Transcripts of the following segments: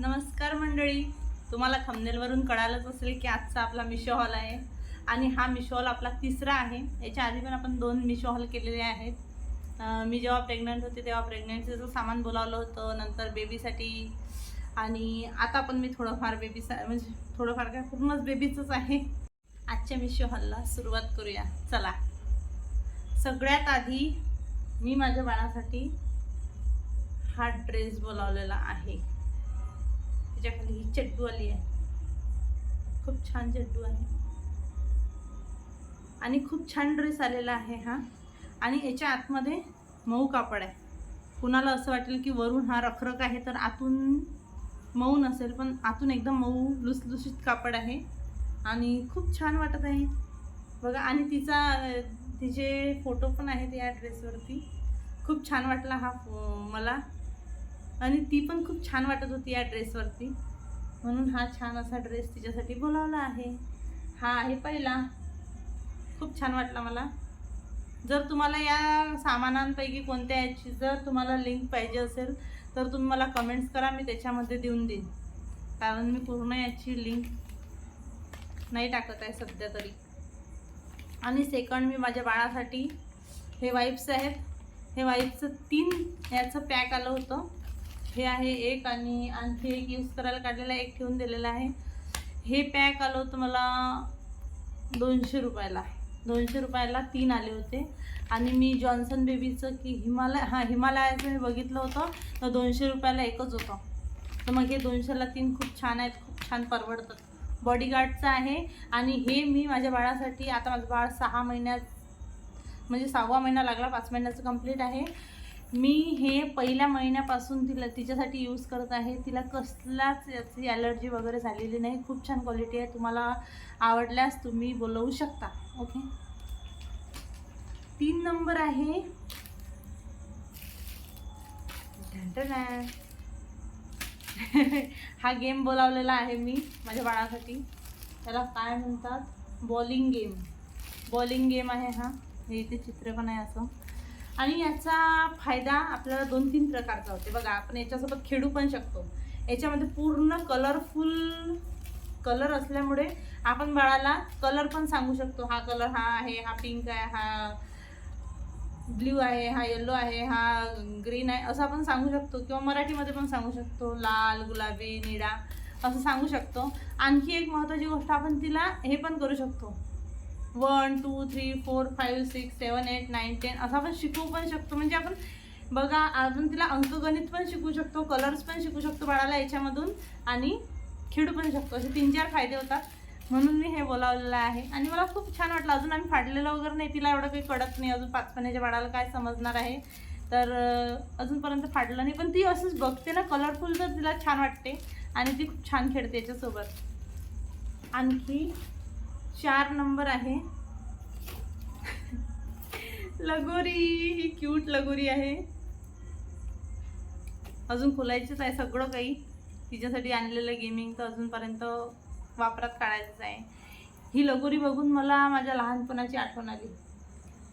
नमस्कार मंडळी. तुम्हाला खमनेलवरून कळालंच असेल की आजचा आपला मिशो हॉल आहे. आणि हा मिशो हॉल आपला तिसरा आहे. याच्या आधी पण आपण दोन मिशो हॉल केलेले आहेत. मी जेव्हा प्रेग्नंट होते तेव्हा प्रेग्नन्सीचं सामान बोलावलं होतं. नंतर बेबीसाठी आणि आता पण मी थोडंफार बेबीसा म्हणजे थोडंफार काय पूर्णच बेबीचंच आहे. आजच्या मिशो हॉलला सुरुवात करूया. चला. सगळ्यात आधी मी माझ्या बाळासाठी हा ड्रेस बोलावलेला आहे. त्याच्याखाली ही चड्डू आली आहे. खूप छान चड्डू आहे. आणि खूप छान ड्रेस आलेला आहे हा. आणि याच्या आतमध्ये मऊ कापड आहे. कुणाला असं वाटेल की वरून हा रखरख आहे तर आतून मऊ नसेल पण आतून एकदम मऊ लुसलुशीत कापड आहे. आणि खूप छान वाटत आहे. बघा आणि तिचा तिचे फोटो पण आहेत या ड्रेसवरती खूप छान वाटला हा मला. आणि ती पण खूप छान वाटत होती या ड्रेसवरती. म्हणून हा छान असा ड्रेस तिच्यासाठी बोलावला आहे. हा आहे पहिला. खूप छान वाटला मला. जर तुम्हाला या सामानांपैकी कोणत्या याची जर तुम्हाला लिंक पाहिजे असेल तर तुम्ही मला कमेंट्स करा मी त्याच्यामध्ये देऊन देईन. कारण मी पूर्ण याची लिंक नाही टाकत आहे सध्या तरी. आणि सेकंड मी माझ्या बाळासाठी हे वाईप्स आहेत. हे वाईपचं तीन याचं पॅक आलं होतं. हे आहे एक आणि आणखी एक यूज करायला काढलेला एक ठेवून दिलेला आहे. हे पॅक आलं होतं मला दोनशे रुपयाला. दोनशे रुपयाला तीन आले होते. आणि मी जॉन्सन बेबीचं की हिमालय हां हिमालयाचं मी बघितलं होतं तर दोनशे रुपयाला एकच होतं. तर मग हे दोनशेला तीन खूप छान आहेत खूप छान परवडतात. बॉडीगार्डचं आहे आणि हे मी माझ्या बाळासाठी आता माझं बाळ सहा महिन्यात म्हणजे सहावा महिना लागला पाच महिन्याचं कंप्लीट आहे. मी हे पहिल्या महिन्यापासून तिला तिच्यासाठी यूज करत आहे. तिला कसलाच याची ॲलर्जी वगैरे झालेली नाही. खूप छान क्वालिटी आहे. तुम्हाला आवडल्यास तुम्ही बोलवू शकता. ओके तीन नंबर आहे. हा गेम बोलावलेला आहे मी माझ्या बाळासाठी. त्याला काय म्हणतात? बॉलिंग गेम बॉलिंग गेम आहे हा. हे इथे चित्र पण आहे असं. आणि याचा फायदा आपल्याला दोन तीन प्रकारचा होते. बघा आपण याच्यासोबत खेळू पण शकतो. याच्यामध्ये पूर्ण कलरफुल कलर असल्यामुळे आपण बाळाला कलर पण सांगू शकतो. हा कलर हा आहे हा पिंक आहे हा ब्ल्यू आहे हा येलो आहे हा ग्रीन आहे असं आपण सांगू शकतो. किंवा मराठीमध्ये पण सांगू शकतो. लाल गुलाबी निळा असं सांगू शकतो. आणखी एक महत्त्वाची गोष्ट आपण तिला हे पण करू शकतो. One two three four five six seven eight nine ten असं आपण शिकवू पण शकतो. म्हणजे आपण बघा अजून तिला अंकगणित पण शिकू शकतो कलर्स पण शिकू शकतो बाळाला याच्यामधून आणि खेळू पण शकतो. असे तीन चार फायदे होतात. म्हणून मी हे बोलावलेलं आहे. आणि मला खूप छान वाटलं. अजून आम्ही फाडलेलं वगैरे नाही. तिला एवढं काही कळत नाही. अजून पाच महिन्याच्या बाळाला काय समजणार आहे. तर अजूनपर्यंत फाडलं नाही. पण ती असंच बघते ना. कलरफुल तर तिला छान वाटते. आणि ती खूप छान खेळते याच्यासोबत. आणखी चार नंबर आहे. लगोरी ही क्यूट लगोरी आहे. अजून खोलायचंच आहे सगळं काही. तिच्यासाठी आणलेलं गेमिंग तर अजूनपर्यंत वापरात काढायचंच आहे. ही लगोरी बघून मला माझ्या लहानपणाची आठवण आली.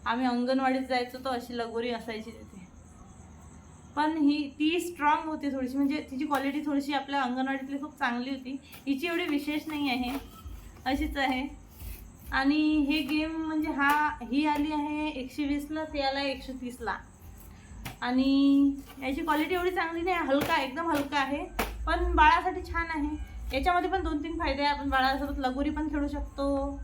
आम्ही अंगणवाडीत जायचो तर अशी लगोरी असायची तिथे. पण ही ती स्ट्रॉंग होती थोडीशी. म्हणजे तिची क्वालिटी थोडीशी आपल्या अंगणवाडीतली खूप चांगली होती. हिची एवढी विशेष नाही आहे. अशीच आहे. आणि हे गेम म्हणजे हा ही आली आहे एकशे वीसला ते आला आहे एकशे तीसला आणि याची क्वालिटी एवढी चांगली नाही हलका एकदम हलका आहे. पण बाळासाठी छान आहे. याच्यामध्ये पण दोन तीन फायदे आहे. आपण बाळासोबत लगोरी पण खेळू शकतो.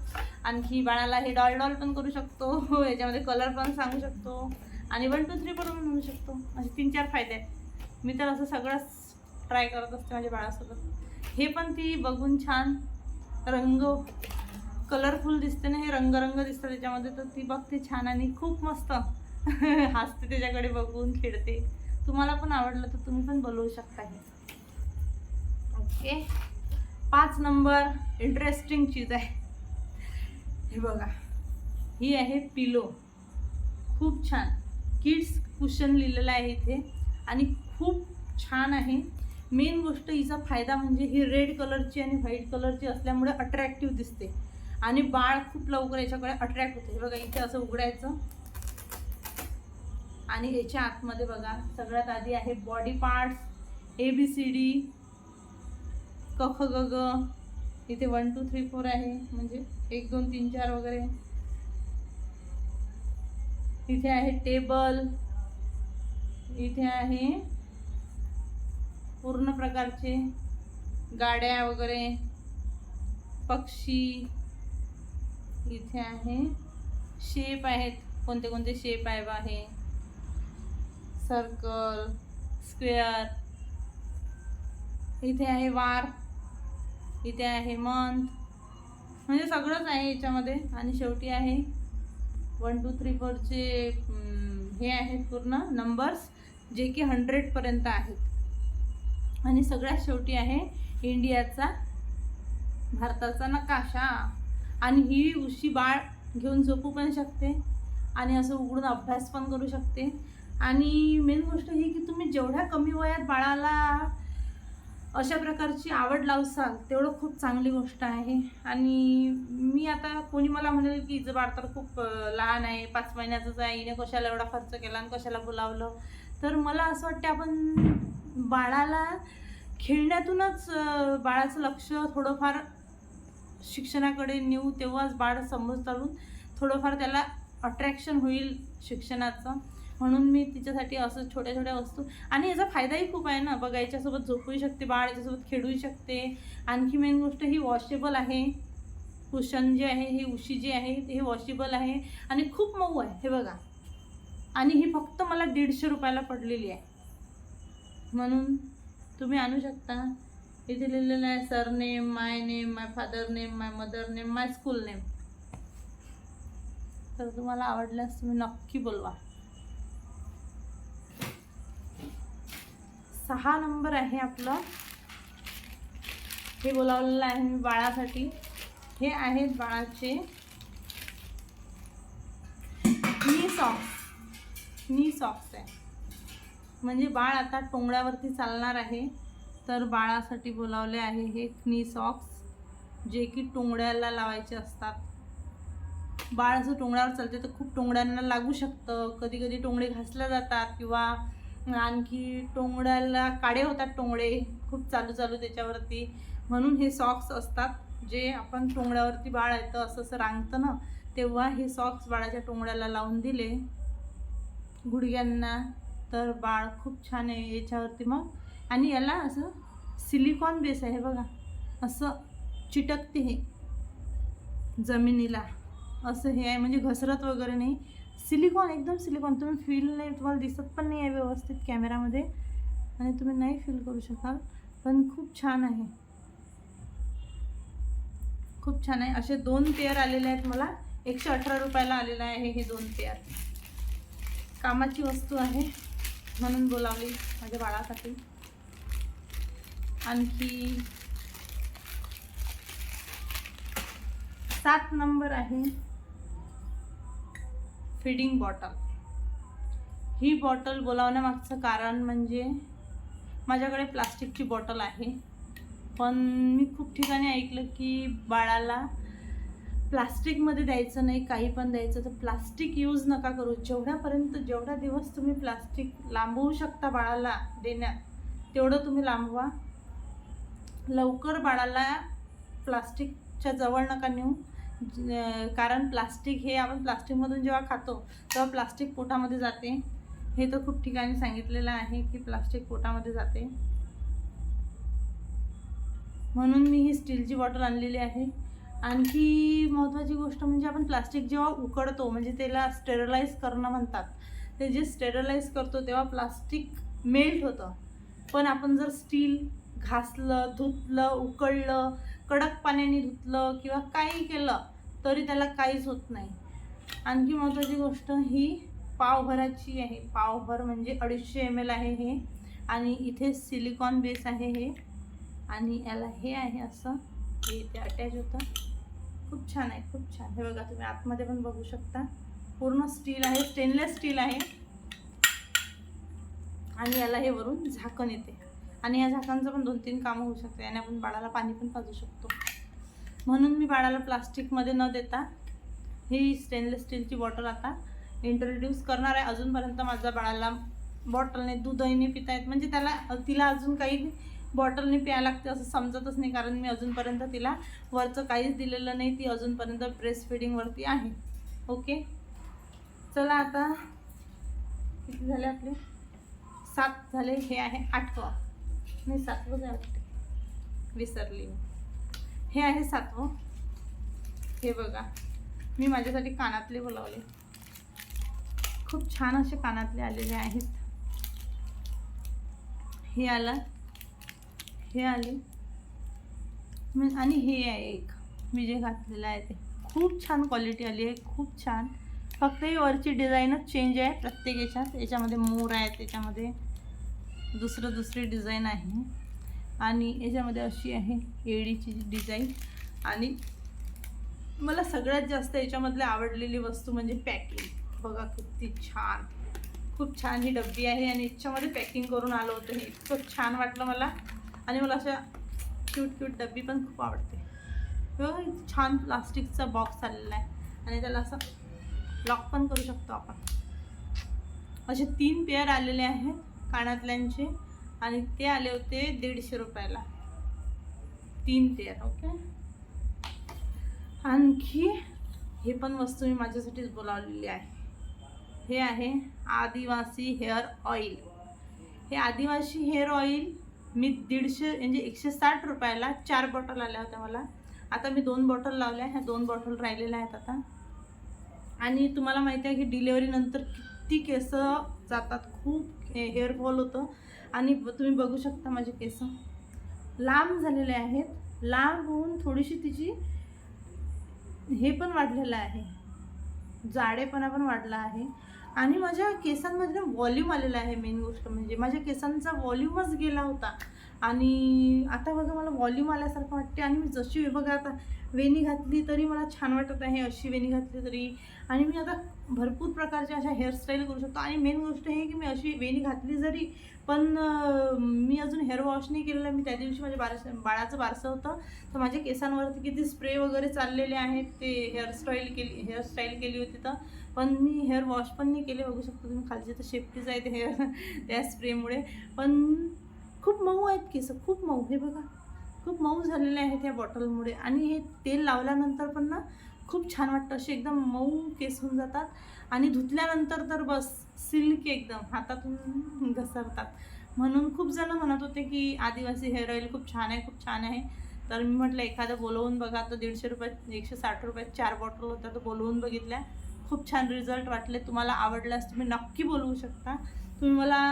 आणखी बाळाला हे डॉल डॉल पण करू शकतो. याच्यामध्ये कलर पण सांगू शकतो. आणि वन टू थ्री पण म्हणू शकतो. असे तीन चार फायदे आहेत. मी तर असं सगळंच ट्राय करत असते माझ्या बाळासोबत. हे पण ती बघून छान रंग कलरफुल दिसते ना हे रंगरंग दिसतं त्याच्यामध्ये तर ती बघते छान आणि खूप मस्त. हसते त्याच्याकडे बघून खेळते. तुम्हाला पण आवडलं तर तुम्ही पण बोलवू शकता हे. ओके पाच नंबर इंटरेस्टिंग चीज आहे. हे बघा. ही आहे पिलो. खूप छान. किड्स कुशन लिहिलेलं आहे इथे. आणि खूप छान आहे. मेन गोष्ट हिचा फायदा म्हणजे ही रेड कलरची आणि व्हाईट कलरची असल्यामुळे अट्रॅक्टिव्ह दिसते. आणि बाळ खूप लवकर याच्याकडे अट्रॅक्ट होते. हे बघा इथे असं उघडायचं. आणि याच्या आतमध्ये बघा सगळ्यात आधी आहे body parts A B C D कख ग ग. इथे वन टू थ्री फोर आहे. म्हणजे एक दोन तीन चार वगैरे. इथे आहे टेबल इथे आहे पूर्ण प्रकारचे गाड्या वगैरे पक्षी. इथे आहे. शेप आहेत. कोणते कोणते शेप आहे आहे सर्कल स्क्वेअर इथे आहे वार. इथे आहे मंथ म्हणजे सगळंच आहे याच्यामध्ये. आणि शेवटी आहे वन टू थ्री फोरचे हे आहेत पूर्ण नंबर्स जे की हंड्रेडपर्यंत आहेत. आणि सगळ्यात शेवटी आहे इंडियाचा भारताचा नकाशा. आणि ही उशी बाळ घेऊन झोपू पण शकते आणि असं उघडून अभ्यास पण करू शकते. आणि मेन गोष्ट ही की तुम्ही जेवढ्या कमी वयात बाळाला अशा प्रकारची आवड लावसाल तेवढं खूप चांगली गोष्ट आहे. आणि मी आता कोणी मला म्हणेल की हिचं बाळ तर खूप लहान आहे पाच महिन्याचंच आहे हिने कशाला एवढा खर्च केला आणि कशाला बोलावलं? तर मला असं वाटतं आपण बाळाला खेळण्यातूनच बाळाचं लक्ष थोडंफार शिक्षणाकडे नेऊ तेव्हाच बाळ समोर चालून थोडंफार त्याला अट्रॅक्शन होईल शिक्षणाचं. म्हणून मी तिच्यासाठी असं छोट्या छोट्या वस्तू आणि याचा फायदाही खूप आहे ना. बघा याच्यासोबत झोपूही शकते बाळ याच्यासोबत खेळूही शकते. आणखी मेन गोष्ट ही वॉशेबल आहे. कुशन जे आहे ही उशी जी आहे हे वॉशेबल आहे आणि खूप मऊ आहे. हे बघा. आणि ही फक्त मला दीडशे रुपयाला पडलेली आहे. म्हणून तुम्ही आणू शकता. इथे लिहिलेलं आहे surname my name my father name my mother name my school name तर तुम्हाला आवडल्यास तुम्ही नक्की बोलवा. सहा नंबर आहे आपलं. हे बोलावलेलं आहे मी बाळासाठी. हे आहेत बाळाचे नी सॉक्स नी सॉक्स आहे. म्हणजे बाळ आता टोंगळ्यावरती चालणार आहे. तर बाळासाठी बोलावले आहे हे नी सॉक्स जे की टोंगड्याला लावायचे असतात. बाळ जर टोंगड्यावर चालते तर खूप टोंगड्यांना लागू शकतं. कधी कधी टोंगडे घासल्या जातात किंवा आणखी टोंगड्याला काडे होतात टोंगडे खूप चालू चालू त्याच्यावरती. म्हणून हे सॉक्स असतात जे आपण टोंगड्यावरती बाळ येतं असं असं रांगतं ना तेव्हा हे सॉक्स बाळाच्या टोंगड्याला लावून दिले. गुडघ्यांना तर बाळ खूप छान आहे. याच्यावरती मग आणि याला असं सिलिकॉन बेस आहे बघा. असं चिटकते हे. जमिनीला. असं हे आहे म्हणजे घसरत वगैरे नाही. सिलिकॉन एकदम सिलिकॉन. तुम्ही फील नाही तुम्हाला दिसत पण नाही आहे व्यवस्थित कॅमेरामध्ये. आणि तुम्ही नाही फील करू शकाल. पण खूप छान आहे. खूप छान आहे. असे दोन पेअर आलेले आहेत मला. एकशे अठरा रुपयाला आलेलं आहे हे दोन पेअर कामाची वस्तू आहे म्हणून बोलावली माझ्या बाळासाठी. आणखी सात नंबर आहे फिडिंग बॉटल ही बॉटल बोलावण्यामागचं कारण म्हणजे माझ्याकडे प्लास्टिकची बॉटल आहे. पण मी खूप ठिकाणी ऐकलं की बाळाला प्लास्टिकमध्ये द्यायचं नाही काही पण द्यायचं तर प्लास्टिक यूज नका करू. जेवढ्यापर्यंत जेवढा दिवस तुम्ही प्लास्टिक लांबवू शकता बाळाला देण्यात तेवढं तुम्ही लांबवा. लवकर बाळाला प्लास्टिकच्या जवळ नका नेऊ. कारण प्लास्टिक हे आपण प्लास्टिकमधून जेव्हा खातो तेव्हा प्लास्टिक पोटामध्ये जाते. हे तर खूप ठिकाणी सांगितलेलं आहे की प्लास्टिक पोटामध्ये जाते. म्हणून मी ही स्टीलची बॉटल आणलेली आहे. आणखी महत्त्वाची गोष्ट म्हणजे आपण प्लास्टिक जेव्हा उकडतो म्हणजे त्याला स्टेरलाइज करणं म्हणतात. ते जे स्टेरलाइज करतो तेव्हा प्लास्टिक मेल्ट होतं. पण आपण जर स्टील घासलं धुतलं उकळलं कडक पाण्याने धुतलं किंवा काही केलं तरी त्याला काहीच होत नाही. आणखी महत्त्वाची गोष्ट ही पावभराची आहे. पावभर म्हणजे अडीचशे एम एल आहे हे. आणि इथे सिलिकॉन बेस आहे हे. आणि याला हे आहे असं. हे इथे अटॅच होतं. खूप छान आहे खूप छान. हे बघा तुम्ही आतमध्ये पण बघू शकता. पूर्ण स्टील आहे स्टेनलेस स्टील आहे. आणि याला हे वरून झाकण येते. आणि या झाकांचं पण दोन तीन कामं होऊ शकते. आणि आपण बाळाला पाणी पण पाजू शकतो. म्हणून मी बाळाला प्लास्टिकमध्ये न देता ही स्टेनलेस स्टीलची बॉटल आता इंट्रोड्यूस करणार आहे. अजूनपर्यंत माझ्या बाळाला बॉटलने दूधही पिता येत. म्हणजे त्याला तिला अजून काही बॉटलने प्यायला लागते असं समजतच नाही. कारण मी अजूनपर्यंत तिला वरचं काहीच दिलेलं नाही. ती अजूनपर्यंत ब्रेस्ट फिडिंगवरती आहे. ओके चला आता किती झाले आपले? सात झाले. हे आहे आठवं. नाही सातवं आहे विसरली हे आहे सातवं हो. हे. बघा. मी माझ्यासाठी कानातले बोलावले. खूप छान असे कानातले आलेले आहेत. हे आलं. हे आले. मी- आणि हे आहे एक. मी जे घातलेलं आहे ते. खूप छान क्वालिटी आली आहे. खूप छान. फक्त ही वरची डिझाईनच चेंज आहे प्रत्येक याच्यात. याच्यामध्ये मोर आहे त्याच्यामध्ये दुसरं दुसरी डिझाईन आहे. आणि याच्यामध्ये अशी आहे एडीची डिझाईन. आणि मला सगळ्यात जास्त याच्यामधली आवडलेली वस्तू म्हणजे पॅकिंग. बघा किती छान. खूप छान ही डब्बी आहे आणि याच्यामध्ये पॅकिंग करून आलं होतं हे इतकं छान वाटलं मला. आणि मला अशा क्यूट क्यूट डब्बी पण खूप आवडते. बघा छान प्लास्टिकचा बॉक्स आलेला आहे. आणि त्याला असं लॉक पण करू शकतो आपण. असे तीन पेअर आलेले आहेत. कानातल्यांचे. आणि ते आले होते दीडशे रुपयाला. तीन पेअर ओके आणखी हे पण वस्तू मी माझ्यासाठीच बोलावलेली आहे. हे आहे आदिवासी हेअर ऑइल. हे आदिवासी हेअर ऑइल मी दीडशे म्हणजे एकशे साठ रुपयाला चार बॉटल आल्या होत्या मला. आता मी दोन बॉटल लावल्या ह्या दोन बॉटल राहिलेल्या आहेत आता. आणि तुम्हाला माहिती आहे की डिलेवरीनंतर किती केस जातात. खूप हेअरफॉल होतं. आणि तुम्ही बघू शकता माझे केस. लांब झालेले आहेत. लांब होऊन थोडीशी तिची हे पण वाढलेलं आहे. जाडेपणा पण वाढला आहे. आणि माझ्या केसांमध्ये वॉल्यूम आलेला आहे मेन गोष्ट म्हणजे. माझ्या केसांचा व्हॉल्यूमच गेला होता. आणि आता बघा मला व्हॉल्यूम आल्यासारखं वाटते. आणि मी जशी बघा आता वेणी घातली तरी मला छान वाटत आहे अशी वेणी घातली तरी. आणि मी आता भरपूर प्रकारच्या अशा हेअरस्टाईल करू शकतो. आणि मेन गोष्ट हे की मी अशी वेणी घातली जरी पण मी अजून हेअर वॉश नाही केलेलं. मी त्या दिवशी माझ्या बारस बाळाचं बारसं होतं. तर माझ्या केसांवरती किती स्प्रे वगैरे चाललेले आहेत ते हेअरस्टाईल केली हेअरस्टाईल केली होती तर. पण मी हेअर वॉश पण नाही केले. बघू शकतो तुम्ही खालचे तर शेफ्टीच आहे ते हेअर त्या स्प्रेमुळे पण खूप मऊ आहेत केस खूप मऊ. हे बघा खूप मऊ झालेले आहेत या बॉटलमुळे. आणि हे तेल लावल्यानंतर पण ना खूप छान वाटतं. असे एकदम मऊ केस होऊन जातात. आणि धुतल्यानंतर तर बस सिल्क एकदम हातातून घसरतात. म्हणून खूप जण म्हणत होते की आदिवासी हेअर ऑइल खूप छान आहे खूप छान आहे. तर मी म्हटलं एखादं बोलवून बघा तर दीडशे रुपयात एकशे साठ रुपयात चार बॉटल होत्या तर बोलवून बघितल्या. खूप छान रिझल्ट वाटले. तुम्हाला आवडल्यास तुम्ही नक्की बोलवू शकता. तुम्ही मला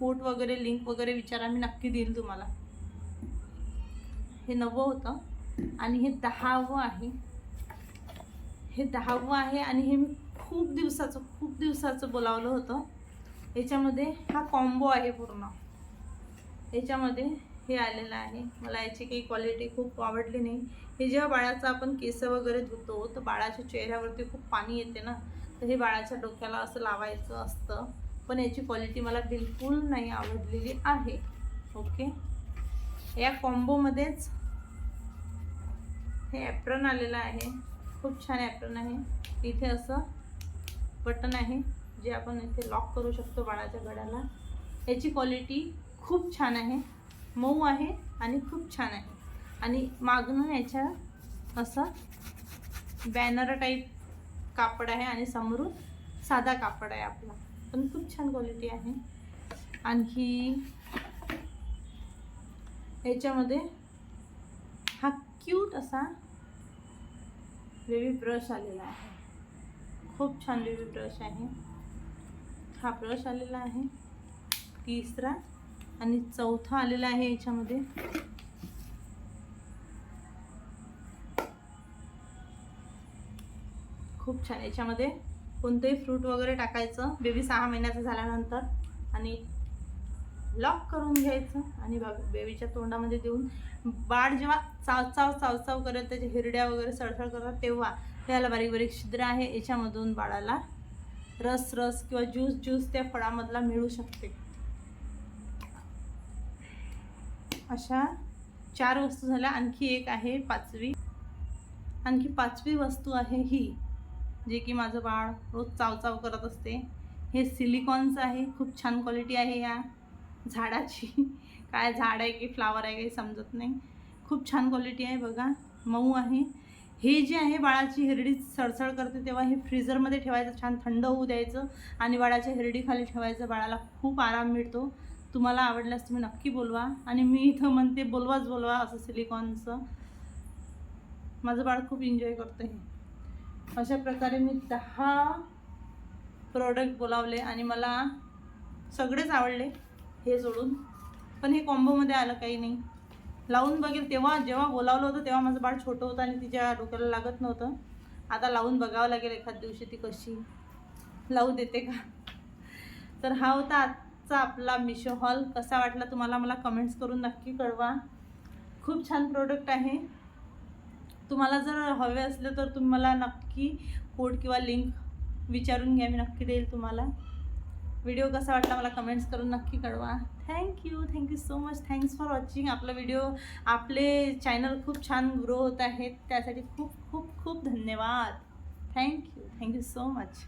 कोट वगैरे लिंक वगैरे विचारा मी नक्की देईल तुम्हाला. हे नवं होतं. आणि हे दहावं आहे. हे दहावं आहे आणि हे मी खूप दिवसाचं खूप दिवसाचं बोलावलं होतं. याच्यामध्ये हा कॉम्बो आहे पूर्ण. याच्यामध्ये हे आलेलं आहे. मला याची काही क्वालिटी खूप आवडली नाही. हे जेव्हा बाळाचं आपण केस वगैरे धुतो तर बाळाच्या चेहऱ्यावरती खूप पाणी येते ना. तर हे बाळाच्या डोक्याला असं लावायचं असतं. पण याची क्वालिटी मला बिलकुल नाही आवडलेली आहे. ओके या कॉम्बोमध्येच हे ॲप्रन आलेलं आहे. खूप छान ॲप्रन आहे. इथे असं बटन आहे जे आपण इथे लॉक करू शकतो बाळाच्या गळ्याला. याची क्वालिटी खूप छान आहे. मऊ आहे आणि खूप छान आहे. आणि मागणं याच्या असं बॅनर टाईप कापड आहे आणि समोरून साधा कापड आहे आपला. पण खूप छान क्वालिटी आहे. आणखी याच्यामध्ये हा क्यूट असा बेबी ब्रश आलेला आहे. खूप छान बेबी ब्रश आहे. हा ब्रश आलेला आहे. तिसरा आणि चौथा आलेला आहे याच्यामध्ये. खूप छान. याच्यामध्ये कोणतंही फ्रूट वगैरे टाकायचं बेबी सहा महिन्याचं झाल्यानंतर आणि लॉक करून घ्यायचं आणि बघ बेबीच्या तोंडामध्ये देऊन बाळ जेव्हा चाव चाव चावचाव करत त्याच्या हिरड्या वगैरे सळसळ करतात तेव्हा त्याला बारीक बारीक छिद्र आहे. याच्यामधून बाळाला रस रस किंवा ज्यूस ज्यूस त्या फळामधला मिळू शकते. अशा चार वस्तू झाल्या. आणखी एक आहे पाचवी. आणखी पाचवी वस्तू आहे ही. जे की माझं बाळ रोज चावचाव करत असते. हे सिलिकॉनचं आहे खूप छान क्वालिटी आहे या झाडाची. काय झाड आहे की फ्लावर आहे काही समजत नाही. खूप छान क्वालिटी आहे बघा मऊ आहे. हे जे आहे बाळाची हिरडी सळसळ करते तेव्हा हे फ्रीझरमध्ये ठेवायचं छान थंड होऊ द्यायचं आणि बाळाच्या हिरडीखाली ठेवायचं. बाळाला खूप आराम मिळतो. तुम्हाला आवडल्यास तुम्ही नक्की बोलवा आणि मी इथं म्हणते बोलवाच बोलवा असं सिलिकॉनचं. माझं बाळ खूप एन्जॉय करतं हे. अशा प्रकारे मी दहा प्रोडक्ट बोलावले आणि मला सगळेच आवडले हे सोडून पण हे कॉम्बोमध्ये आलं काही नाही. लावून बघेल तेव्हा जेव्हा बोलावलं होतं तेव्हा माझं बाळ छोटं होतं आणि तिच्या डोक्याला लागत नव्हतं. आता लावून बघावं लागेल एखाद दिवशी ती कशी. लावू देते का? तर हा होता आजचा आपला मिशो हॉल कसा वाटला तुम्हाला मला कमेंट्स करून नक्की कळवा. खूप छान प्रोडक्ट आहे. तुम्हाला जर हवे असले तर तुम्ही मला नक्की कोड किंवा लिंक विचारून घ्या मी नक्की देईल तुम्हाला. व्हिडिओ कसा वाटला मला कमेंट्स करून नक्की कळवा. Thank you thank you so much thanks for watching आपला व्हिडिओ आपले चॅनल खूप छान ग्रो होत आहेत. त्यासाठी खूप खूप खूप धन्यवाद. Thank you thank you so much